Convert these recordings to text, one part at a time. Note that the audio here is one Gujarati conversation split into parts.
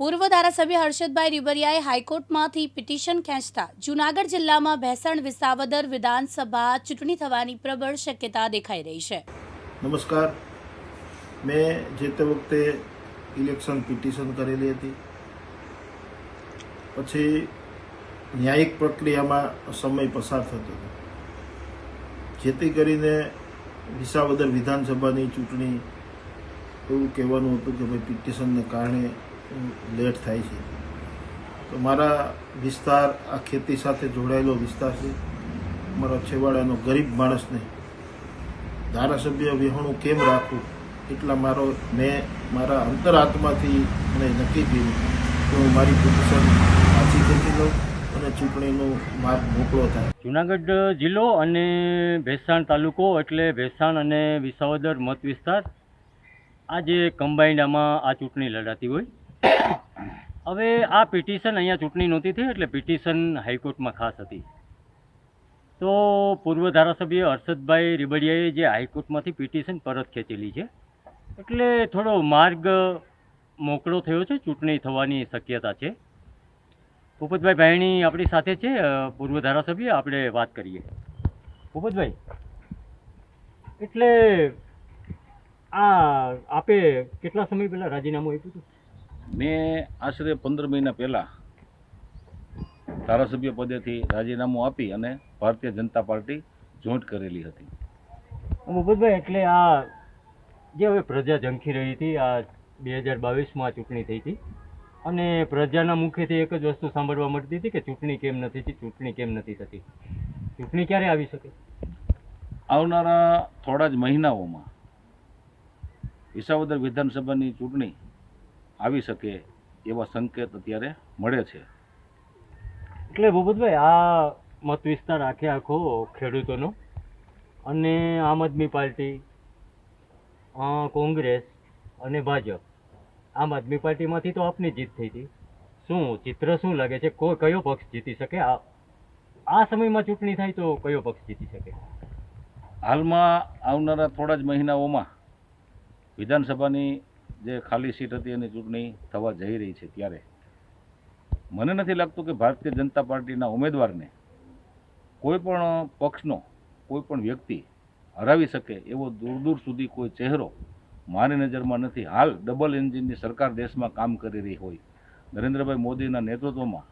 પૂર્વ ધારાસભ્ય હર્ષદભાઈ રીબરિયાએ હાઈકોર્ટમાંથી પિટિશન ખેંચતા જૂનાગઢ જિલ્લામાં ભેસણ વિસાવદર વિધાનસભા ચૂંટણી થવાની પ્રબળ શક્યતા દેખાઈ રહી છે. નમસ્કાર. મેં જે તે વખતે ઇલેક્શન પિટિશન કરેલી હતી, પછી ન્યાયિક પ્રક્રિયામાં સમય પસાર થતો હતો. જેથી કરીને વિસાવદર વિધાનસભાની ચૂંટણી એવું કહેવાનું હતું કે ભાઈ પિટિશનને કારણે લેટ થાય છે. તો મારા વિસ્તાર આ ખેતી સાથે જોડાયેલો વિસ્તાર છે. મારા છેવાડાનો ગરીબ માણસને ધારાસભ્ય વિહોણું કેમ રાખવું એટલા મારો, મેં મારા અંતરાત્માથી મને નક્કી કર્યું કે હું મારી પોઝિશન પાછી ખેંચી લઉં અને ચૂંટણીનો માર્ગ મોકળો થાય. જુનાગઢ જિલ્લો અને ભેસાણ તાલુકો એટલે ભેસાણ અને વિસાવદર મત વિસ્તાર આ જે કમ્બાઈન્ડ આમાં આ ચૂંટણી લડાતી હોય. હવે આ પિટિશન અહીંયા ચૂંટણી નહોતી થઈ એટલે પિટિશન હાઈકોર્ટમાં ખાસ હતી. તો પૂર્વ ધારાસભ્ય હર્ષદભાઈ રીબડિયાએ જે હાઈકોર્ટમાંથી પિટિશન પરત ખેંચેલી છે, એટલે થોડો માર્ગ મોકળો થયો છે, ચૂંટણી થવાની શક્યતા છે. ભૂપતભાઈ ભાઈણી આપણી સાથે છે પૂર્વ ધારાસભ્ય, આપણે વાત કરીએ. ભૂપતભાઈ, એટલે આ આપે કેટલા સમય પહેલાં રાજીનામું આપ્યું હતું? મેં આશરે પંદર મહિના પહેલાં ધારાસભ્ય પદેથી રાજીનામું આપી અને ભારતીય જનતા પાર્ટી જોઈન્ટ કરેલી હતી. મુકુદભાઈ એટલે આ જે હવે પ્રજા ઝંખી રહી હતી આ બે હજાર બાવીસમાં ચૂંટણી થઈ હતી અને પ્રજાના મુખેથી એક જ વસ્તુ સાંભળવા મળતી હતી કે ચૂંટણી કેમ નથી થતી ચૂંટણી કેમ નથી થતી? ચૂંટણી ક્યારે આવી શકે? આવનારા થોડા જ મહિનાઓમાં વિસાવદર વિધાનસભાની ચૂંટણી આવી શકે એવા સંકેત અત્યારે મળે છે. એટલે ભૂપતભાઈ આ મત વિસ્તાર આખે આખો ખેડૂતોનો અને આમ આદમી પાર્ટી કોંગ્રેસ અને ભાજપ આમ આદમી પાર્ટીમાંથી તો આપની જીત થઈ હતી. શું ચિત્ર શું લાગે છે? કોઈ કયો પક્ષ જીતી શકે? આ આ સમયમાં ચૂંટણી થાય તો કયો પક્ષ જીતી શકે? હાલમાં આવનારા થોડા જ મહિનાઓમાં વિધાનસભાની જે ખાલી સીટ હતી એની ચૂંટણી થવા જઈ રહી છે ત્યારે. મને નથી લાગતું કે ભારતીય જનતા પાર્ટીના ઉમેદવારને કોઈ પણ પક્ષનો, કોઈ પણ વ્યક્તિ હરાવી શકે એવો દૂર દૂર સુધી કોઈ ચહેરો મારી નજરમાં નથી. હાલ ડબલ એન્જિનની સરકાર દેશમાં કામ કરી રહી હોય. નરેન્દ્રભાઈ મોદીના નેતૃત્વમાં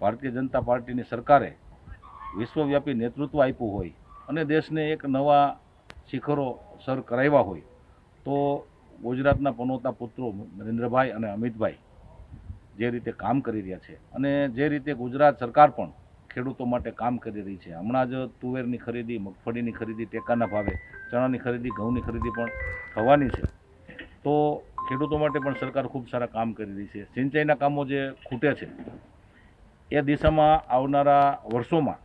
ભારતીય જનતા પાર્ટીની સરકારે વિશ્વવ્યાપી નેતૃત્વ આપ્યું હોય અને દેશને એક નવા શિખરો સર કરાવ્યા હોય, તો ગુજરાતના પનોતા પુત્રો નરેન્દ્રભાઈ અને અમિતભાઈ જે રીતે કામ કરી રહ્યા છે અને જે રીતે ગુજરાત સરકાર પણ ખેડૂતો માટે કામ કરી રહી છે. હમણાં જ તુવેરની ખરીદી, મગફળીની ખરીદી, ટેકાના ભાવે, ચણાની ખરીદી, ઘઉંની ખરીદી પણ થવાની છે. તો ખેડૂતો માટે પણ સરકાર ખૂબ સારા કામ કરી રહી છે. સિંચાઈના કામો જે ખૂટે છે, એ દિશામાં આવનારા વર્ષોમાં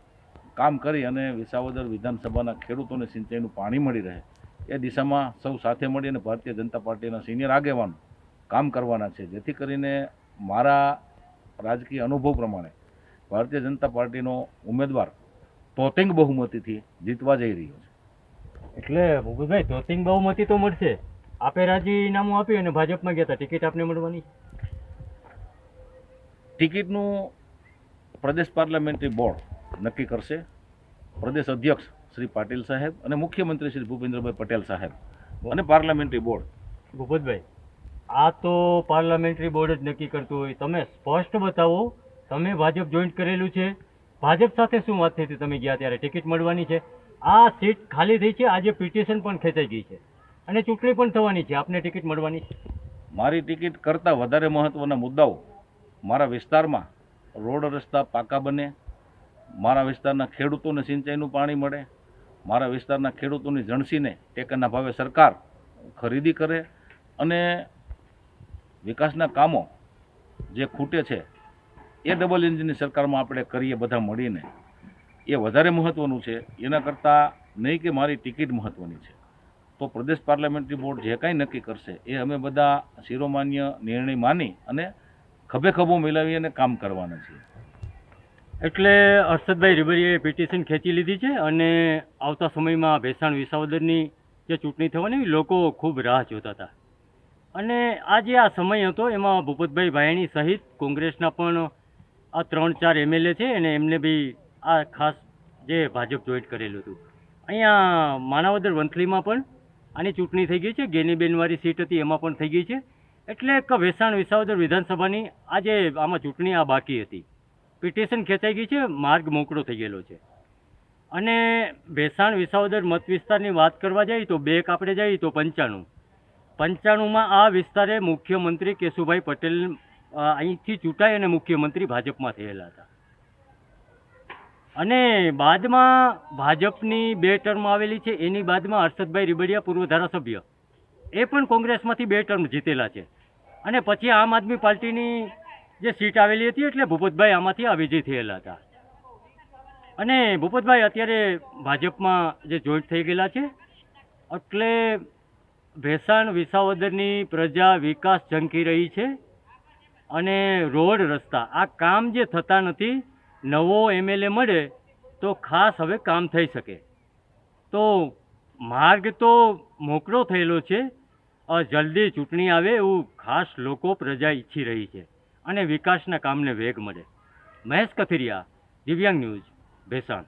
કામ કરી અને વિસાવદર વિધાનસભાના ખેડૂતોને સિંચાઈનું પાણી મળી રહે. એ દિશામાં સૌ સાથે મળીને ભારતીય જનતા પાર્ટીના સિનિયર આગેવાનો કામ કરવાના છે. જેથી કરીને મારા રાજકીય અનુભવ પ્રમાણે ભારતીય જનતા પાર્ટીનો ઉમેદવાર તોતિંગ બહુમતીથી જીતવા જઈ રહ્યો છે. એટલે ભૂપેશભાઈ તોતિંગ બહુમતી તો મળશે. આપે રાજીનામું આપ્યું અને ભાજપમાં ગયા હતા. ટિકિટ આપને મળવાની? ટિકિટનું પ્રદેશ પાર્લામેન્ટરી બોર્ડ નક્કી કરશે. પ્રદેશ અધ્યક્ષ શ્રી પાટીલ સાહેબ અને મુખ્યમંત્રી શ્રી ભૂપેન્દ્રભાઈ પટેલ સાહેબ અને પાર્લામેન્ટરી બોર્ડ. ભૂપતભાઈ આ તો પાર્લામેન્ટરી બોર્ડ જ નક્કી કરતું હોય. તમે સ્પષ્ટ બતાવો તમે ભાજપ જોઈન્ટ કરેલું છે? ભાજપ સાથે શું વાત થઈ હતી? તમે ગયા ત્યારે ટિકિટ મળવાની છે. આ સીટ ખાલી થઈ છે આજે પિટિશન પણ ખેંચાઈ ગઈ છે. અને ચૂંટણી પણ થવાની છે. આપને ટિકિટ મળવાની છે. મારી ટિકિટ કરતાં વધારે મહત્ત્વના મુદ્દાઓ મારા વિસ્તારમાં રોડ રસ્તા પાકા બને મારા વિસ્તારના ખેડૂતોને સિંચાઈનું પાણી મળે મારા વિસ્તારના ખેડૂતોની જણસીને ટેકાના ભાવે સરકાર ખરીદી કરે અને વિકાસના કામો જે ખૂટે છે, એ ડબલ એન્જિનની સરકારમાં આપણે કરીએ બધા મળીને, એ વધારે મહત્ત્વનું છે. એના કરતાં નહીં કે મારી ટિકિટ મહત્ત્વની છે. તો પ્રદેશ પાર્લામેન્ટરી બોર્ડ જે કાંઈ નક્કી કરશે, એ અમે બધા શિરોમાન્ય નિર્ણય માની અને ખભે ખભો મિલાવી અને કામ કરવાના છીએ. એટલે હર્ષદભાઈ રીબરીએ પિટિશન ખેંચી લીધી છે અને આવતા સમયમાં ભેસાણ વિસાવદરની જે ચૂંટણી થવાની લોકો ખૂબ રાહ જોતા હતા. અને આ જે આ સમય હતો, એમાં ભૂપતભાઈ ભાયણી સહિત કોંગ્રેસના પણ આ ત્રણ ચાર એમએલએ છે અને એમને બી આ ખાસ જે ભાજપ જોઈન્ટ કરેલું હતું. અહીંયા માણાવદર વંથલીમાં પણ આની ચૂંટણી થઈ ગઈ છે ગેનીબેનવાળી સીટ હતી, એમાં પણ થઈ ગઈ છે. એટલે એક વેસાણ વિસાવદર વિધાનસભાની આજે આમાં ચૂંટણી આ બાકી હતી. પિટિશન ખેંચાઈ ગઈ છે, માર્ગ મોકળો થઈ ગયેલો છે. અને ભેસાણ વિસાવદર મત વિસ્તારની વાત કરવા જઈએ તો બે આપણે જઈએ તો પંચાણું. પંચાણુંમાં આ વિસ્તારે મુખ્યમંત્રી કેશુભાઈ પટેલ અહીંથી ચૂંટાઈ અને મુખ્યમંત્રી ભાજપમાં થયેલા હતા. અને બાદમાં ભાજપની બે ટર્મ આવેલી છે, એની બાદમાં હર્ષદભાઈ રીબડિયા પૂર્વ ધારાસભ્ય. એ પણ કોંગ્રેસમાંથી બે ટર્મ જીતેલા છે. અને પછી આમ આદમી પાર્ટીની જે સીટ આવેલી હતી એટલે ભૂપતભાઈ આમાંથી આ વિજય થયેલા હતા. અને ભૂપતભાઈ અત્યારે ભાજપમાં જે જોઈન્ટ થઈ ગયેલા છે, એટલે ભેસાણ વિસાવદરની પ્રજા વિકાસ ઝંકી રહી છે અને રોડ રસ્તા, આ કામ જે થતા નથી, નવો એમએલએ મળે તો ખાસ હવે કામ થઈ શકે. તો માર્ગ તો મોકળો થયેલો છે જલ્દી ચૂંટણી આવે એવું ખાસ લોકો પ્રજા ઈચ્છી રહી છે. અને વિકાસના કામને વેગ મળે. મહેશ કથિરિયા દિવ્યાંગ ન્યૂઝ ભેસાણ.